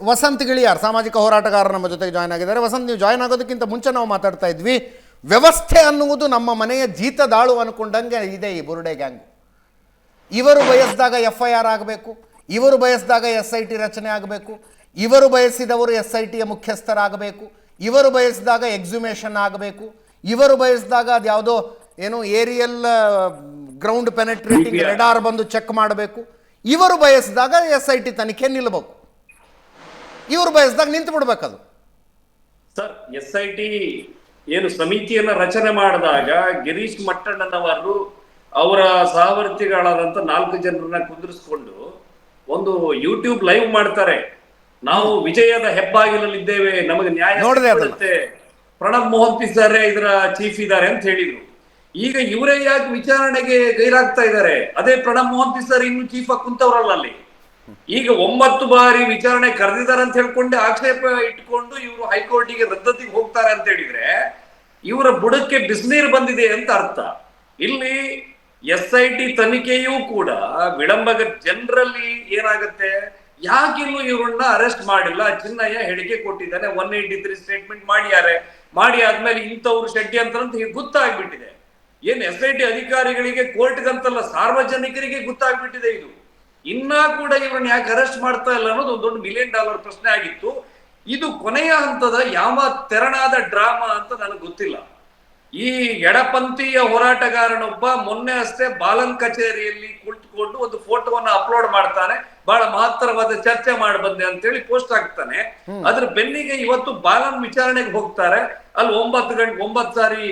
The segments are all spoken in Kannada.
ವಸಂತ್ ಗಿಳಿಯಾರ್ ಸಾಮಾಜಿಕ ಹೋರಾಟಗಾರ ನಮ್ಮ ಜೊತೆಗೆ ಜಾಯ್ನ್ ಆಗಿದ್ದಾರೆ. ವಸಂತ್ ನೀವು ಜಾಯ್ನ್ ಆಗೋದಕ್ಕಿಂತ ಮುಂಚೆ ನಾವು ಮಾತಾಡ್ತಾ ಇದ್ವಿ. ವ್ಯವಸ್ಥೆ ಅನ್ನುವುದು ನಮ್ಮ ಮನೆಯ ಜೀತದಾಳು ಅನ್ಕೊಂಡಂಗೆ ಇದೆ ಈ ಬುರುಡೆ ಗ್ಯಾಂಗ್ ಇವರು ಬಯಸಿದಾಗ ಎಫ್ ಐ ಆರ್ ಆಗಬೇಕು ಇವರು ಬಯಸಿದಾಗ ಎಸ್ ಐ ಟಿ ರಚನೆ ಆಗಬೇಕು ಇವರು ಬಯಸಿದವರು ಎಸ್ ಐ ಟಿಯ ಮುಖ್ಯಸ್ಥರಾಗಬೇಕು ಇವರು ಬಯಸಿದಾಗ ಎಕ್ಸುಮೇಷನ್ ಆಗಬೇಕು ಇವರು ಬಯಸಿದಾಗ ಅದ್ಯಾವುದೋ ಏನು ಏರಿಯಲ್ ಗ್ರೌಂಡ್ ಪೆನೆಟ್ರೇಟಿಂಗ್. ರೆಡಾರ್ ಬಂದು ಚೆಕ್ ಮಾಡಬೇಕು. ಇವರು ಬಯಸಿದಾಗ ಎಸ್ ಐ ಟಿ ತನಿಖೆ ನಿಲ್ಲಬೇಕು ಇವರು ಬಯಸಿದಾಗ ನಿಂತು ಬಿಡ್ಬೇಕದು ಸರ್ ಎಸ್ ಐ ಟಿ ಏನು ಸಮಿತಿಯನ್ನ ರಚನೆ ಮಾಡಿದಾಗ ಗಿರೀಶ್ ಮಟ್ಟಣ್ಣನವರು ಅವರ ಸಹವರ್ತಿಗಳಾದಂತ ನಾಲ್ಕು ಜನರನ್ನ ಕುಂದಿರಿಸ್ಕೊಂಡು ಒಂದು ಯೂಟ್ಯೂಬ್ ಲೈವ್ ಮಾಡ್ತಾರೆ. ನಾವು ವಿಜಯದ ಹೆಬ್ಬಾಗಿಲಲ್ಲಿದ್ದೇವೆ ನಮಗೆ ನ್ಯಾಯ. ಪ್ರಣಬ್ ಮೋಹಂತಿ ಸರ್ ಇದರ ಚೀಫ್ ಇದ್ದಾರೆ ಅಂತ ಹೇಳಿದ್ರು. ಈಗ ಇವರೇ ಯಾಕೆ ವಿಚಾರಣೆಗೆ ಗೈರಾಗ್ತಾ ಇದ್ದಾರೆ? ಅದೇ ಪ್ರಣಬ್ ಮೋಹಂತಿ ಸರ್ ಇನ್ನು ಚೀಫ್ ಆಗಿ ಕುಂತವ್ರಲ್ಲ ಅಲ್ಲಿ. ಈಗ ಒಂಬತ್ತು ಬಾರಿ ವಿಚಾರಣೆ ಕರೆದಿದ್ದಾರೆ ಅಂತ ಹೇಳ್ಕೊಂಡು ಆಕ್ಷೇಪ ಇಟ್ಕೊಂಡು ಇವರು ಹೈಕೋರ್ಟಿಗೆ ರದ್ದತಿಗೆ ಹೋಗ್ತಾರೆ ಅಂತ ಹೇಳಿದ್ರೆ ಇವರ ಬುಡಕ್ಕೆ ಬಿಸಿನೀರು ಬಂದಿದೆ ಅಂತ ಅರ್ಥ. ಇಲ್ಲಿ ಎಸ್ ಐ ಟಿ ತನಿಖೆಯೂ ಕೂಡ ವಿಳಂಬಗ ಜನರಲ್ಲಿ ಏನಾಗುತ್ತೆ? ಯಾಕಿನ್ನೂ ಇವ್ರನ್ನ ಅರೆಸ್ಟ್ ಮಾಡಿಲ್ಲ? ಚಿನ್ನಯ್ಯ ಹೇಳಿಕೆ ಕೊಟ್ಟಿದ್ದಾನೆ ಒನ್ ಏಯ್ಟಿ ತ್ರೀ ಸ್ಟೇಟ್ಮೆಂಟ್ ಮಾಡ್ಯಾರೆ ಮಾಡಿ ಆದ್ಮೇಲೆ ಇಂಥವ್ರು ಶೆಟ್ಟಿ ಅಂತ ಗೊತ್ತಾಗ್ಬಿಟ್ಟಿದೆ. ಏನ್ ಎಸ್ ಐ ಟಿ ಅಧಿಕಾರಿಗಳಿಗೆ, ಕೋರ್ಟ್ಗಂತಲ್ಲ, ಸಾರ್ವಜನಿಕರಿಗೆ ಗೊತ್ತಾಗ್ಬಿಟ್ಟಿದೆ ಇದು. ಇನ್ನ ಕೂಡ ಇವ್ರನ್ನ ಯಾಕೆ ಅರೆಸ್ಟ್ ಮಾಡ್ತಾ ಇಲ್ಲ ಅನ್ನೋದು ಒಂದು ಮಿಲಿಯನ್ ಡಾಲರ್ ಪ್ರಶ್ನೆ ಆಗಿತ್ತು. ಇದು ಕೊನೆಯ ಹಂತದ ಯಾವ ತೆರನಾದ ಡ್ರಾಮಾ ಅಂತ ನನಗೆ ಗೊತ್ತಿಲ್ಲ. ಈ ಎಡಪಂಥೀಯ ಹೋರಾಟಗಾರನೊಬ್ಬ ಮೊನ್ನೆ ಅಷ್ಟೇ ಬಾಲನ್ ಕಚೇರಿಯಲ್ಲಿ ಕುಳಿತುಕೊಂಡು ಒಂದು ಫೋಟೋವನ್ನ ಅಪ್ಲೋಡ್ ಮಾಡ್ತಾನೆ. ಬಹಳ ಮಹತ್ತರವಾದ ಚರ್ಚೆ ಮಾಡಿ ಬಂದೆ ಅಂತೇಳಿ ಪೋಸ್ಟ್ ಹಾಕ್ತಾನೆ. ಅದ್ರ ಬೆನ್ನಿಗೆ ಇವತ್ತು ಬಾಲನ್ ವಿಚಾರಣೆಗೆ ಹೋಗ್ತಾರೆ. ಅಲ್ಲಿ ಒಂಬತ್ತು ಗಂಟೆ ಒಂಬತ್ತು ಸಾರಿ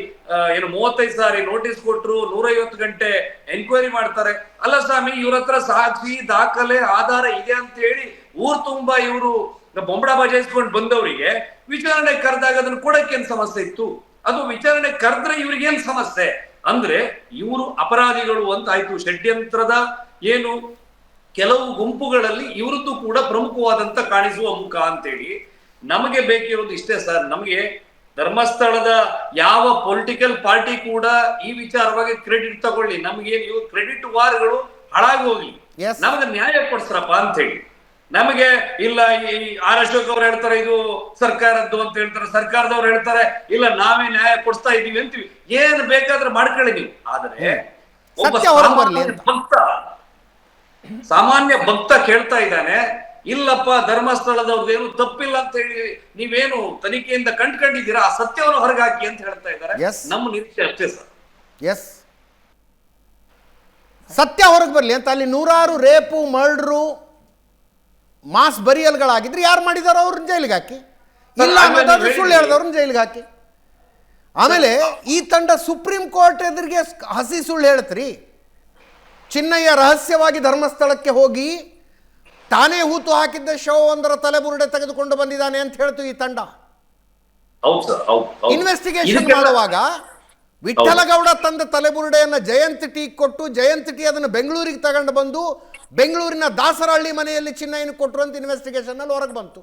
ಏನು ಮೂವತ್ತೈದು ಸಾರಿ ನೋಟಿಸ್ ಕೊಟ್ಟರು ನೂರೈವತ್ತು ಗಂಟೆ ಎನ್ಕ್ವೈರಿ ಮಾಡ್ತಾರೆ. ಅಲ್ಲ ಸ್ವಾಮಿ ಇವ್ರ ಹತ್ರ ಸಾಕ್ಷಿ ದಾಖಲೆ ಆಧಾರ ಇದೆ ಅಂತ ಹೇಳಿ ಊರ್ ತುಂಬಾ ಇವರು ಬೊಂಬಡ ಬಜಾಯಿಸ್ಕೊಂಡು ಬಂದವರಿಗೆ ವಿಚಾರಣೆ ಕರೆದಾಗ ಅದನ್ನು ಕೊಡಕ್ಕೆ ಏನ್ ಸಮಸ್ಯೆ ಇತ್ತು? ಅದು ವಿಚಾರಣೆ ಕರೆದ್ರೆ ಇವ್ರಿಗೇನ್ ಸಮಸ್ಯೆ? ಅಂದ್ರೆ ಇವರು ಅಪರಾಧಿಗಳು ಅಂತ ಆಯ್ತು ಷಡ್ಯಂತ್ರದ ಏನು ಕೆಲವು ಗುಂಪುಗಳಲ್ಲಿ ಇವರದ್ದು ಕೂಡ ಪ್ರಮುಖವಾದಂತ ಕಾಣಿಸುವ ಮುಖ ಅಂತೇಳಿ ನಮಗೆ ಬೇಕಿರೋದು ಇಷ್ಟೇ ಸರ್. ನಮಗೆ ಧರ್ಮಸ್ಥಳದ ಯಾವ ಪೊಲಿಟಿಕಲ್ ಪಾರ್ಟಿ ಕೂಡ ಈ ವಿಚಾರವಾಗಿ ಕ್ರೆಡಿಟ್ ತಗೊಳ್ಳಿ. ನಮ್ಗೆ ಇವು ಕ್ರೆಡಿಟ್ ವಾರ್ಗಳು ಹಾಳಾಗಿ ಹೋಗ್ಲಿ. ನಮಗೆ ನ್ಯಾಯ ಕೊಡ್ಸ್ರಪ್ಪ ಅಂತ ಹೇಳಿ ನಮಗೆ ಇಲ್ಲ ಈ ಆರ್ ಅಶೋಕ್ ಅವ್ರು ಹೇಳ್ತಾರೆ ಇದು ಸರ್ಕಾರದ್ದು ಅಂತ ಹೇಳ್ತಾರೆ ಸರ್ಕಾರದವ್ರು ಹೇಳ್ತಾರೆ ಇಲ್ಲ ನಾವೇ ನ್ಯಾಯ ಕೊಡ್ತಾ ಇದೀವಿ ಅಂತೀವಿ. ಏನ್ ಬೇಕಾದ್ರೆ ಮಾಡ್ಕೊಳ್ಳಿ ನೀವು. ಆದ್ರೆ ಒಬ್ಬ ಭಕ್ತ ಸಾಮಾನ್ಯ ಭಕ್ತ ಕೇಳ್ತಾ ಇದ್ದಾನೆ ಇಲ್ಲಪ್ಪ ಧರ್ಮಸ್ಥಳದವ್ರದ್ದೇನು ತಪ್ಪಿಲ್ಲ ಅಂತ ಹೇಳಿ ನೀವೇನು ತನಿಖೆಯಿಂದ ಕಂಡ್ಕೊಂಡಿದ್ದೀರಾ? ಆ ಸತ್ಯವನ್ನು ಹೊರಗಾಕಿ ಅಂತ ಹೇಳ್ತಾ ಇದ್ದಾರೆ. ನಮ್ಮ ನಿರೀಕ್ಷೆ ಅಷ್ಟೇ ಸರ್. ಎಸ್ ಸತ್ಯ ಹೊರಗೆ ಬರಲಿ ಅಂತ ಅಲ್ಲಿ ನೂರಾರು ರೇಪು ಮರ್ಡ್ರು ಮಾಸ್ ಬರಿಯಲ್ಗಳಾಗಿದ್ರೆ ಯಾರು ಮಾಡಿದಾರೋ ಅವ್ರನ್ನ ಜೈಲಿಗೆ ಹಾಕಿ. ಇಲ್ಲ ಅನ್ನೋದಾದ್ರೆ ಸುಳ್ಳು. ಹೇಳ್ದವ್ರನ್ನ ಜೈಲಿಗೆ ಹಾಕಿ. ಆಮೇಲೆ ಈ ತಂಡ ಸುಪ್ರೀಂ ಕೋರ್ಟ್ ಎದುರಿಗೆ ಹಸಿ ಸುಳ್ಳು ಹೇಳ್ತ್ರಿ. ಚಿನ್ನಯ್ಯ ರಹಸ್ಯವಾಗಿ ಧರ್ಮಸ್ಥಳಕ್ಕೆ ಹೋಗಿ ತಾನೇ ಹೂತು ಹಾಕಿದ್ದ ಶವವೊಂದರ ತಲೆಬುರುಡೆ ತೆಗೆದುಕೊಂಡು ಬಂದಿದ್ದಾನೆ ಅಂತ ಹೇಳ್ತು ಈ ತಂಡ. ಇನ್ವೆಸ್ಟಿಗೇಷನ್ ಮಾಡುವಾಗ ವಿಠಲಗೌಡ ತಂದ ತಲೆಬುರುಡೆಯನ್ನ ಜಯಂತ್ ಟೀ ಕೊಟ್ಟು ಜಯಂತ್ ಟೀ ಅದನ್ನು ಬೆಂಗಳೂರಿಗೆ ತಗೊಂಡು ಬಂದು ಬೆಂಗಳೂರಿನ ದಾಸರಹಳ್ಳಿ ಮನೆಯಲ್ಲಿ ಚಿನ್ನಯನ್ನು ಕೊಟ್ಟರು ಅಂತ ಇನ್ವೆಸ್ಟಿಗೇಷನ್ ಅಲ್ಲಿ ಹೊರಗೆ ಬಂತು.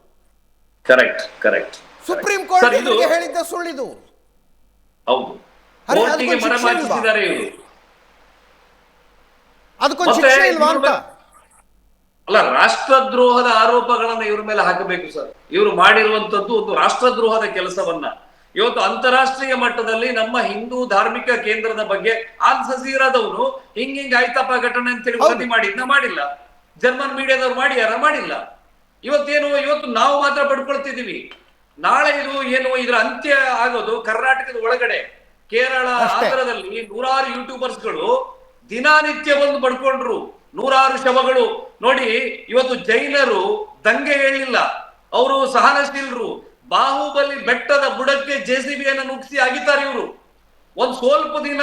ಕರೆಕ್ಟ್ ಕರೆಕ್ಟ್ ಸುಪ್ರೀಂ ಕೋರ್ಟ್ ಹೇಳಿದ್ದ ಸುಳ್ಳಿದು. ಹೌದು. ಅದಕ್ಕೊಂದು ಶಿಕ್ಷೆ ಇಲ್ವಾ? ಅಂತ? ಅಲ್ಲ ರಾಷ್ಟ್ರದ್ರೋಹದ ಆರೋಪಗಳನ್ನ ಇವ್ರ ಮೇಲೆ ಹಾಕಬೇಕು ಸರ್ ಇವರು ಮಾಡಿರುವಂತದ್ದು ಒಂದು ರಾಷ್ಟ್ರದ್ರೋಹದ ಕೆಲಸವನ್ನ. ಇವತ್ತು ಅಂತಾರಾಷ್ಟ್ರೀಯ ಮಟ್ಟದಲ್ಲಿ ನಮ್ಮ ಹಿಂದೂ ಧಾರ್ಮಿಕ ಕೇಂದ್ರದ ಬಗ್ಗೆ ಆಲ್ ಸಜೀರಾದವನು ಹಿಂಗ ಹಿಂಗ್ ಆಯ್ತಪ್ಪ ಘಟನೆ ಅಂತ ಹೇಳಿ ವರದಿ ಮಾಡಿದ್ನ ಮಾಡಿಲ್ಲ. ಜರ್ಮನ್ ಮೀಡಿಯಾದವ್ರು ಮಾಡಿ ಯಾರ ಮಾಡಿಲ್ಲ. ಇವತ್ತೇನು ಇವತ್ತು ನಾವು ಮಾತ್ರ ಪಡ್ಕೊಳ್ತಿದೀವಿ ನಾಳೆ ಇದು ಏನು ಇದರ ಅಂತ್ಯ ಆಗೋದು ಕರ್ನಾಟಕದ ಒಳಗಡೆ. ಕೇರಳ. ಆಂಧ್ರದಲ್ಲಿ ನೂರಾರು ಯೂಟ್ಯೂಬರ್ಸ್ಗಳು ದಿನಾನಿತ್ಯ ಬಂದು ಪಡ್ಕೊಂಡ್ರು. ನೂರಾರು ಶವಗಳು. ನೋಡಿ ಇವತ್ತು ಜೈನರು ದಂಗೆ ಹೇಳಿಲ್ಲ. ಅವರು ಸಹನಶೀಲರು. ಬಾಹುಬಲಿ ಬೆಟ್ಟದ ಬುಡಕ್ಕೆ ಜೆ ಸಿ ಬಿಯನ್ನು ನುಗ್ಸಿ ಆಗಿದ್ದಾರೆ ಇವರು. ಒಂದ್ ಸ್ವಲ್ಪ ದಿನ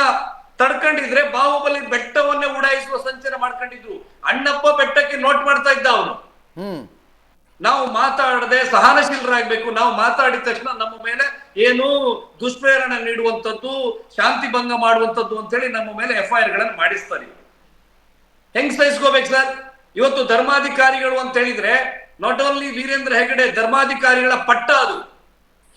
ತಡ್ಕೊಂಡಿದ್ರೆ ಬಾಹುಬಲಿ ಬೆಟ್ಟವನ್ನೇ ಉಡಾಯಿಸುವ ಸಂಚನ ಮಾಡ್ಕೊಂಡಿದ್ರು. ಅಣ್ಣಪ್ಪ ಬೆಟ್ಟಕ್ಕೆ ನೋಟ್ ಮಾಡ್ತಾ ಇದ್ದ ಅವನು. ನಾವು ಮಾತಾಡದೆ ಸಹನಶೀಲರಾಗಬೇಕು. ನಾವು ಮಾತಾಡಿದ ತಕ್ಷಣ ನಮ್ಮ ಮೇಲೆ ಏನು ದುಷ್ಪ್ರೇರಣೆ ನೀಡುವಂಥದ್ದು ಶಾಂತಿ ಭಂಗ ಮಾಡುವಂಥದ್ದು ಅಂತೇಳಿ ನಮ್ಮ ಮೇಲೆ ಎಫ್ ಐ ಆರ್ಗಳನ್ನು ಮಾಡಿಸ್ತಾರೆ. ಹೆಂಗ್ ಸಹಿಸ್ಕೋಬೇಕು ಸರ್? ಇವತ್ತು ಧರ್ಮಾಧಿಕಾರಿಗಳು ಅಂತ ಹೇಳಿದ್ರೆ ನಾಟ್ ಓನ್ಲಿ ವೀರೇಂದ್ರ ಹೆಗಡೆ ಧರ್ಮಾಧಿಕಾರಿಗಳ ಪಟ್ಟ ಅದು.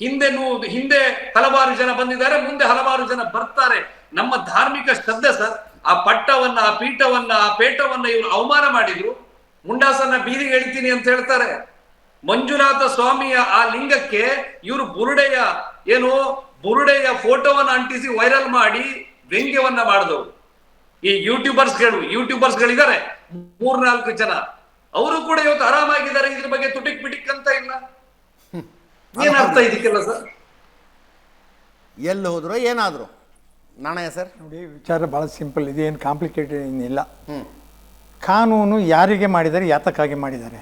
ಹಿಂದೆ ಹಿಂದೆ ಹಲವಾರು ಜನ ಬಂದಿದ್ದಾರೆ, ಮುಂದೆ ಹಲವಾರು ಜನ ಬರ್ತಾರೆ. ನಮ್ಮ ಧಾರ್ಮಿಕ ಶ್ರದ್ಧೆ ಸರ್, ಆ ಪಟ್ಟವನ್ನ, ಆ ಪೀಠವನ್ನ, ಆ ಪೇಟವನ್ನ ಇವರು ಅವಮಾನ ಮಾಡಿದ್ರು. ಮುಂಡಾಸನ್ನ ಬೀದಿಗೆ ಎಳಿತೀನಿ ಅಂತ ಹೇಳ್ತಾರೆ. ಮಂಜುನಾಥ ಸ್ವಾಮಿಯ ಆ ಲಿಂಗಕ್ಕೆ ಇವರು ಬುರುಡೆಯ, ಏನು ಬುರುಡೆಯ ಫೋಟೋವನ್ನ ಅಂಟಿಸಿ ವೈರಲ್ ಮಾಡಿ ವ್ಯಂಗ್ಯವನ್ನ ಮಾಡಿದವರು. ಈ ಯೂಟ್ಯೂಬರ್ಸ್ಗಳು ಯೂಟ್ಯೂಬರ್ಸ್ಗಳಿದ್ದಾರೆ ಮೂರ್ನಾಲ್ಕು ಜನ. ಅವರು ಕೂಡ ಇವತ್ತು ಆರಾಮಾಗಿದ್ದಾರೆ ಇದ್ರ ಬಗ್ಗೆ ತುಟಿಕ್ ಬಿಟಿಕ್ ಅಂತ ಇಲ್ಲ. ಏನ್ ಅರ್ಥ ಇದಕ್ಕೆಲ್ಲ ಸರ್? ಎಲ್ಲಿ ಹೋದ್ರು ಏನಾದ್ರು. ನಾಣಯ ಸರ್? ನೋಡಿ ವಿಚಾರ ಭಾಳ ಸಿಂಪಲ್ ಇದೇನು ಕಾಂಪ್ಲಿಕೇಟೆಡ್ ಏನಿಲ್ಲ ಕಾನೂನು ಯಾರಿಗೆ ಮಾಡಿದ್ದಾರೆ ಯಾತಕ್ಕಾಗಿ ಮಾಡಿದ್ದಾರೆ?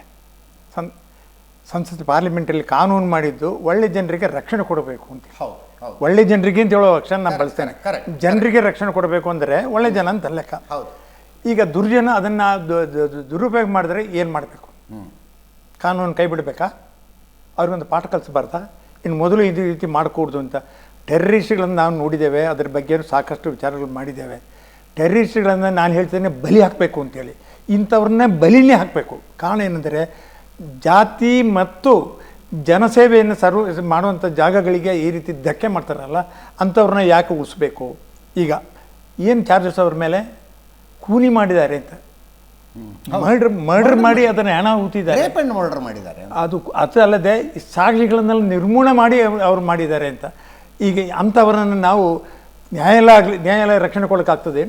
ಸಂ ಸಂಸತ್ ಪಾರ್ಲಿಮೆಂಟಲ್ಲಿ ಕಾನೂನು ಮಾಡಿದ್ದು ಒಳ್ಳೆ ಜನರಿಗೆ ರಕ್ಷಣೆ ಕೊಡಬೇಕು ಅಂತ. ಹೌದು ಹೌದು. ಒಳ್ಳೆ ಜನರಿಗೆ ಅಂತ ಹೇಳೋ ಅಕ್ಷರ ನಾನು ಬಳಸ್ತೇನೆ. ಜನರಿಗೆ ರಕ್ಷಣೆ ಕೊಡಬೇಕು ಅಂದರೆ ಒಳ್ಳೆ ಜನ ಅಂತ ಲೆಕ್ಕ. ಹೌದು. ಈಗ ದುರ್ಜನ ಅದನ್ನು ದುರುಪಯೋಗ ಮಾಡಿದ್ರೆ ಏನು ಮಾಡಬೇಕು? ಕಾನೂನು ಕೈ ಬಿಡಬೇಕಾ? ಅವ್ರಿಗೊಂದು ಪಾಠ ಕಲಿಸಬಾರ್ದಾ? ಇನ್ನು ಮೊದಲು ಇದು ರೀತಿ ಮಾಡಕೂಡ್ದು ಅಂತ. ಟೆರ್ರಿಸ್ಟ್ಗಳನ್ನು ನಾವು ನೋಡಿದ್ದೇವೆ ಅದ್ರ ಬಗ್ಗೆ ಸಾಕಷ್ಟು ವಿಚಾರಗಳು ಮಾಡಿದ್ದೇವೆ. ಟೆರ್ರಿಸ್ಟ್ಗಳನ್ನು ನಾನು ಹೇಳ್ತೇನೆ ಬಲಿ ಹಾಕಬೇಕು ಅಂತೇಳಿ. ಇಂಥವ್ರನ್ನೇ ಬಲಿನೇ ಹಾಕಬೇಕು. ಕಾರಣ ಏನೆಂದರೆ ಜಾತಿ ಮತ್ತು ಜನಸೇವೆಯನ್ನು ಸರ್ವ ಮಾಡುವಂಥ ಜಾಗಗಳಿಗೆ ಈ ರೀತಿ ಧಕ್ಕೆ ಮಾಡ್ತಾರಲ್ಲ ಅಂಥವ್ರನ್ನ ಯಾಕೆ ಉಳಿಸ್ಬೇಕು ಈಗ ಏನು ಚಾರ್ಜಸ್ ಅವ್ರ ಮೇಲೆ? ಕೂಲಿ ಮಾಡಿದ್ದಾರೆ ಅಂತ. ಮರ್ಡರ್ ಮರ್ಡರ್ ಮಾಡಿ ಅದನ್ನು ಹೆಣ ಹೂತಿದ್ದಾರೆ ರೇಪ್ ಮರ್ಡರ್ ಮಾಡಿದ್ದಾರೆ ಅದು ಅದು ಅಲ್ಲದೆ ಈ ಸಾಕ್ಷಿಗಳನ್ನೆಲ್ಲ ನಿರ್ಮೂಲ ಮಾಡಿ ಅವ್ರು- ಅವ್ರು ಮಾಡಿದ್ದಾರೆ ಅಂತ. ಈಗ ಅಂಥವರನ್ನು ನಾವು ನ್ಯಾಯಾಲಯ ಆಗಲಿ ನ್ಯಾಯಾಲಯ ರಕ್ಷಣೆ ಕೊಡೋಕ್ಕಾಗ್ತದೆ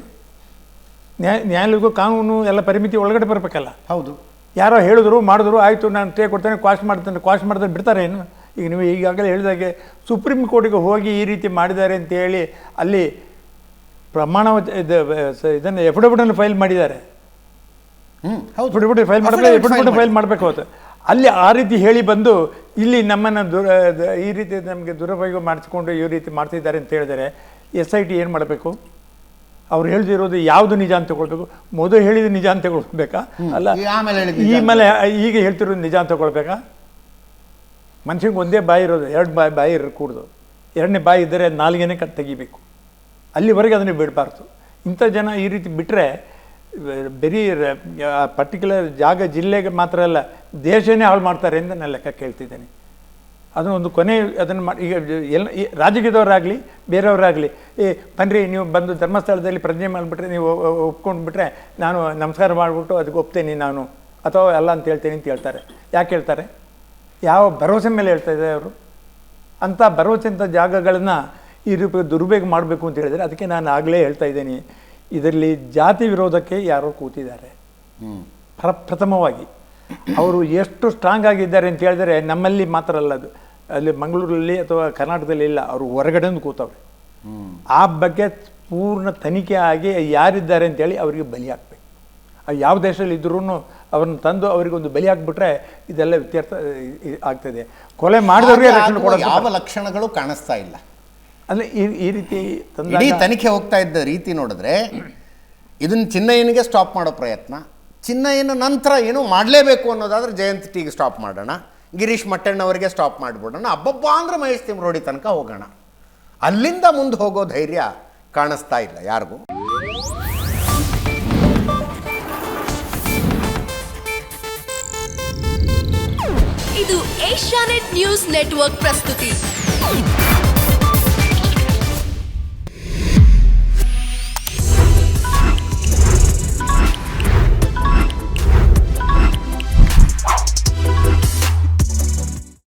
ನ್ಯಾಯ ನ್ಯಾಯಾಲಯಕ್ಕೂ ಕಾನೂನು ಎಲ್ಲ ಪರಿಮಿತಿ ಒಳಗಡೆ ಬರಬೇಕಲ್ಲ? ಹೌದು. ಯಾರೋ ಹೇಳಿದ್ರು ಮಾಡಿದ್ರು ಆಯಿತು ನಾನು ಟೇ ಕೊಡ್ತೇನೆ ಕ್ವಾಶ್ ಮಾಡ್ತೇನೆ ಕ್ವಾಶ್ ಮಾಡಿದ್ರೆ ಬಿಡ್ತಾರೆ ಏನು? ಈಗ ನೀವು ಈಗಾಗಲೇ ಹೇಳಿದಾಗೆ ಸುಪ್ರೀಂ ಕೋರ್ಟಿಗೆ ಹೋಗಿ ಈ ರೀತಿ ಮಾಡಿದ್ದಾರೆ ಅಂತೇಳಿ ಅಲ್ಲಿ ಪ್ರಮಾಣ ಇದನ್ನು ಎಫಿಡವಿಟನ್ನು ಫೈಲ್ ಮಾಡಿದ್ದಾರೆ. ಹ್ಞೂ ಹೌದು. ಎಫಿಡವಿಟ್ ಫೈಲ್ ಮಾಡಬೇಕು ಎಫಿಡವಿಟ್ ಫೈಲ್ ಮಾಡಿ. ಮಾಡಬೇಕು ಅವತ್ತು. ಅಲ್ಲಿ ಆ ರೀತಿ ಹೇಳಿ ಬಂದು ಇಲ್ಲಿ ನಮ್ಮನ್ನು ದುರ ಈ ರೀತಿ ನಮಗೆ ದುರುಪಯೋಗ ಮಾಡಿಸ್ಕೊಂಡು ಈ ರೀತಿ ಮಾಡ್ತಿದ್ದಾರೆ ಅಂತ ಹೇಳಿದರೆ ಎಸ್ ಐ ಟಿ ಏನು ಮಾಡಬೇಕು? ಅವ್ರು ಹೇಳ್ದಿರೋದು ಯಾವುದು ನಿಜ ಅಂತ ತಗೊಳ್ಬೇಕು ಮೊದಲು ಹೇಳಿದ ನಿಜ ಅಂತ ತಗೊಳ್ಬೇಕಾ ಅಲ್ಲ ಈ ಮೇಲೆ ಈಗ ಹೇಳ್ತಿರೋದು ನಿಜ ಅಂತ ತಗೊಳ್ಬೇಕಾ ಮನುಷ್ಯಂಗೆ ಒಂದೇ ಬಾಯಿ ಇರೋದು ಎರಡು ಬಾಯಿ ಬಾಯಿ ಇರಕೂಡ್ದು. ಎರಡನೇ ಬಾಯಿ ಇದ್ದರೆ ನಾಲ್ಗೆನೇ ಕಟ್ ತೆಗಿಬೇಕು. ಅಲ್ಲಿವರೆಗೆ ಅದನ್ನು ಬಿಡಬಾರ್ದು. ಇಂಥ ಜನ ಈ ರೀತಿ ಬಿಟ್ಟರೆ ಬರೀ ಪರ್ಟಿಕ್ಯುಲರ್ ಜಾಗ, ಜಿಲ್ಲೆಗೆ ಮಾತ್ರ ಅಲ್ಲ, ದೇಶನೇ ಹಾಳು ಮಾಡ್ತಾರೆ ಅಂತ ನಾನು ಲೆಕ್ಕ ಕೇಳ್ತಿದ್ದೇನೆ. ಅದನ್ನು ಒಂದು ಕೊನೆ ಅದನ್ನು ಮಾಡಿ ಈಗ ಎಲ್ಲ ರಾಜಕೀಯದವರಾಗಲಿ, ಬೇರೆಯವರಾಗಲಿ, ಏ ಬನ್ನಿರಿ ನೀವು ಬಂದು ಧರ್ಮಸ್ಥಳದಲ್ಲಿ ಪ್ರಜ್ಞೆ ಮಾಡಿಬಿಟ್ರೆ, ನೀವು ಒಪ್ಕೊಂಡ್ಬಿಟ್ರೆ, ನಾನು ನಮಸ್ಕಾರ ಮಾಡಿಬಿಟ್ಟು ಅದಕ್ಕೆ ಒಪ್ತೇನೆ ನಾನು. ಅಥವಾ ಅಲ್ಲ ಅಂತ ಹೇಳ್ತೇನೆ ಅಂತ ಹೇಳ್ತಾರೆ. ಯಾಕೆ ಹೇಳ್ತಾರೆ? ಯಾವ ಭರವಸೆ ಮೇಲೆ ಹೇಳ್ತಾ ಇದ್ದಾರೆ ಅವರು? ಅಂಥ ಭರವಸೆಂಥ ಜಾಗಗಳನ್ನು ಈ ರೂಪ ದುರ್ಬೇಗ ಮಾಡಬೇಕು ಅಂತ ಹೇಳಿದರೆ ಅದಕ್ಕೆ ನಾನು ಆಗಲೇ ಹೇಳ್ತಾ ಇದ್ದೀನಿ. ಇದರಲ್ಲಿ ಜಾತಿ ವಿರೋಧಕ್ಕೆ ಯಾರೋ ಕೂತಿದ್ದಾರೆ. ಪ್ರ ಪ್ರಥಮವಾಗಿ ಅವರು ಎಷ್ಟು ಸ್ಟ್ರಾಂಗ್ ಆಗಿದ್ದಾರೆ ಅಂತ ಹೇಳಿದರೆ ನಮ್ಮಲ್ಲಿ ಮಾತ್ರ ಅಲ್ಲ ಅದು. ಅಲ್ಲಿ ಮಂಗಳೂರಲ್ಲಿ ಅಥವಾ ಕರ್ನಾಟಕದಲ್ಲಿ ಇಲ್ಲ ಅವರು ಹೊರಗಡೆಯಿಂದ ಕೂತವ್ರೆ. ಆ ಬಗ್ಗೆ ಪೂರ್ಣ ತನಿಖೆ ಆಗಿ ಯಾರಿದ್ದಾರೆ ಅಂತೇಳಿ ಅವರಿಗೆ ಬಲಿ ಹಾಕ್ಬೇಕು. ಯಾವ ದೇಶದಲ್ಲಿ ಇದ್ರೂ ಅವ್ರನ್ನ ತಂದು ಅವರಿಗೊಂದು ಬಲಿ ಹಾಕ್ಬಿಟ್ರೆ ಇದೆಲ್ಲ ವ್ಯತ್ಯರ್ಥ ಆಗ್ತದೆ. ಕೊಲೆ ಮಾಡಿದವ್ರಿಗೆ ಯಾವ ಲಕ್ಷಣಗಳು ಕಾಣಿಸ್ತಾ ಇಲ್ಲ. ಅಂದರೆ ಈ ಈ ರೀತಿ ಇಡೀ ತನಿಖೆ ಹೋಗ್ತಾ ಇದ್ದ ರೀತಿ ನೋಡಿದ್ರೆ ಇದನ್ನ ಚಿನ್ನಯ್ಯನಿಗೆ ಸ್ಟಾಪ್ ಮಾಡೋ ಪ್ರಯತ್ನ ಚಿನ್ನಯ್ಯನ ನಂತರ ಏನು ಮಾಡಲೇಬೇಕು ಅನ್ನೋದಾದ್ರೆ ಜಯಂತ್ ಟೀಗೆ ಸ್ಟಾಪ್ ಮಾಡೋಣ ಗಿರೀಶ್ ಮಟ್ಟಣ್ಣವರಿಗೆ ಸ್ಟಾಪ್ ಮಾಡಿಬಿಡೋಣ ಅಬ್ಬಬ್ಬ ಅಂದ್ರೆ ಮಹೇಶ್ ತಿಮ್ರೋಡಿ ತನಕ ಹೋಗೋಣ. ಅಲ್ಲಿಂದ ಮುಂದೆ ಹೋಗೋ ಧೈರ್ಯ ಕಾಣಿಸ್ತಾ ಇಲ್ಲ ಯಾರಿಗೂ. ಇದು ಏಷ್ಯಾನೆಟ್ ನ್ಯೂಸ್ ನೆಟ್ವರ್ಕ್ ಪ್ರಸ್ತುತಿ.